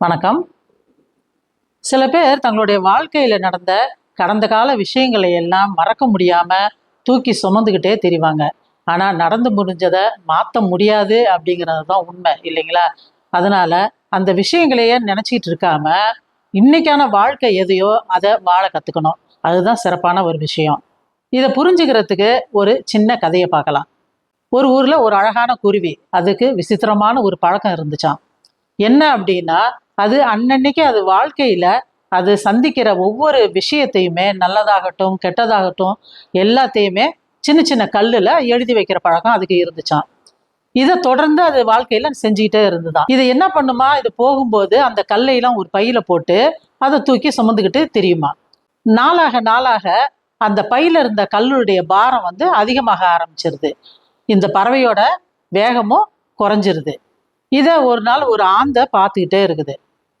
வணக்கம். சில பேர் தங்களுடைய வாழ்க்கையில் நடந்த கடந்த கால விஷயங்களை எல்லாம் மறக்க முடியாமல் தூக்கி சுமந்துக்கிட்டே தெரிவாங்க. ஆனால் நடந்து முடிஞ்சதை மாற்ற முடியாது அப்படிங்கிறது தான் உண்மை இல்லைங்களா? அதனால அந்த விஷயங்களையே நினச்சிக்கிட்டு இருக்காம இன்னைக்கான வாழ்க்கை எதையோ அதை வாழ கற்றுக்கணும் அதுதான் சிறப்பான ஒரு விஷயம். இதை புரிஞ்சுக்கிறதுக்கு ஒரு சின்ன கதையை பார்க்கலாம். ஒரு ஊரில் ஒரு அழகான குருவி அதுக்கு விசித்திரமான ஒரு பழக்கம் இருந்துச்சாம். என்ன அப்படின்னா அது அன்னன்னைக்கு அது வாழ்க்கையில் அது சந்திக்கிற ஒவ்வொரு விஷயத்தையுமே நல்லதாகட்டும் கெட்டதாகட்டும் எல்லாத்தையுமே சின்ன சின்ன கல்லில் எழுதி வைக்கிற பழக்கம் அதுக்கு இருந்துச்சான் இதை தொடர்ந்து அது வாழ்க்கையில செஞ்சுக்கிட்டே இருந்துதான். இது என்ன பண்ணுமா? இது போகும்போது அந்த கல்லையெல்லாம் ஒரு பையில போட்டு அதை தூக்கி சுமந்துக்கிட்டு தெரியுமா? நாளாக நாளாக அந்த பையில இருந்த கல்லுடைய பாரம் வந்து அதிகமாக ஆரம்பிச்சிருது. இந்த பறவையோட வேகமும் குறைஞ்சிருது. இதை ஒரு நாள் ஒரு ஆந்தை பார்த்துக்கிட்டே இருக்குது.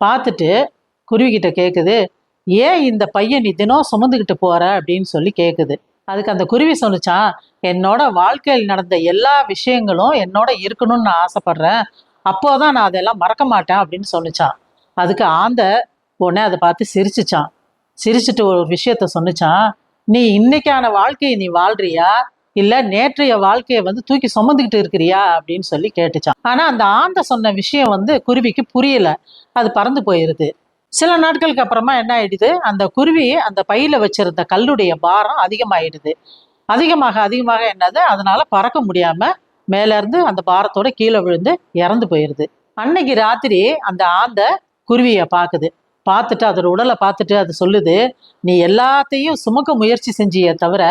பார்த்துட்டு குருவிக்கிட்ட கேட்குது ஏன் இந்த பையன் நீ தினம் சுமந்துக்கிட்டு போற? அப்படின்னு சொல்லி கேட்குது அதுக்கு அந்த குருவி சொன்னுச்சான் என்னோட வாழ்க்கையில் நடந்த எல்லா விஷயங்களும் என்னோட இருக்கணும்னு நான் ஆசைப்படுறேன். அப்போதான் நான் அதெல்லாம் மறக்க மாட்டேன். அப்படின்னு சொன்னுச்சான் அதுக்கு ஆந்த உடனே அதை பார்த்து சிரிச்சுச்சான் சிரிச்சுட்டு ஒரு விஷயத்த சொன்னுச்சான் நீ இன்னைக்கான வாழ்க்கையை நீ வாழ்றியா? இல்ல நேற்றைய வாழ்க்கையை வந்து தூக்கி சுமந்துக்கிட்டு இருக்கிறியா அப்படின்னு சொல்லி கேட்டுச்சான். ஆனா அந்த ஆந்த சொன்ன விஷயம் வந்து குருவிக்கு புரியல. அது பறந்து போயிருது. சில நாட்களுக்கு அப்புறமா என்ன ஆயிடுது? அந்த குருவி அந்த பையில வச்சிருந்த கல்லுடைய பாரம் அதிகமாயிடுது. அதிகமாக அதிகமாக என்னது? அதனால பறக்க முடியாம மேல இருந்து அந்த பாரத்தோட கீழே விழுந்து இறந்து போயிருது. அன்னைக்கு ராத்திரி அந்த ஆந்த குருவியை பார்க்குது பார்த்துட்டு அதோட உடலை பார்த்துட்டு அது சொல்லுது நீ எல்லாத்தையும் சுமக்க முயற்சி செஞ்சிய தவிர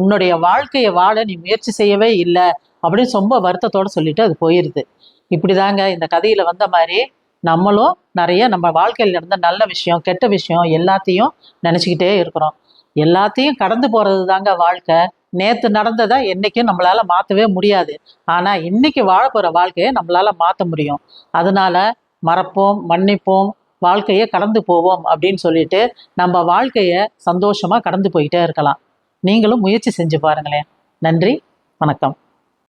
உன்னுடைய வாழ்க்கையை வாழ நீ முயற்சி செய்யவே இல்லை அப்படின்னு ரொம்ப வருத்தத்தோடு சொல்லிட்டு அது போயிடுது இப்படிதாங்க இந்த கதையில வந்த மாதிரி நம்மளும் நிறைய நம்ம வாழ்க்கையில் நடந்த நல்ல விஷயம் கெட்ட விஷயம் எல்லாத்தையும் நினச்சிக்கிட்டே இருக்கிறோம். எல்லாத்தையும் கடந்து போகிறது தாங்க வாழ்க்கை. நேற்று நடந்ததை என்றைக்கும் நம்மளால் மாற்றவே முடியாது. ஆனால் இன்னைக்கு வாழ போகிற வாழ்க்கையை நம்மளால் மாற்ற முடியும். அதனால மறப்போம் மன்னிப்போம் வாழ்க்கையை கடந்து போவோம் அப்படின்னு சொல்லிட்டு நம்ம வாழ்க்கையை சந்தோஷமாக கடந்து போயிட்டே இருக்கலாம். நீங்களும் முயற்சி செஞ்சு பாருங்களேன். நன்றி வணக்கம்.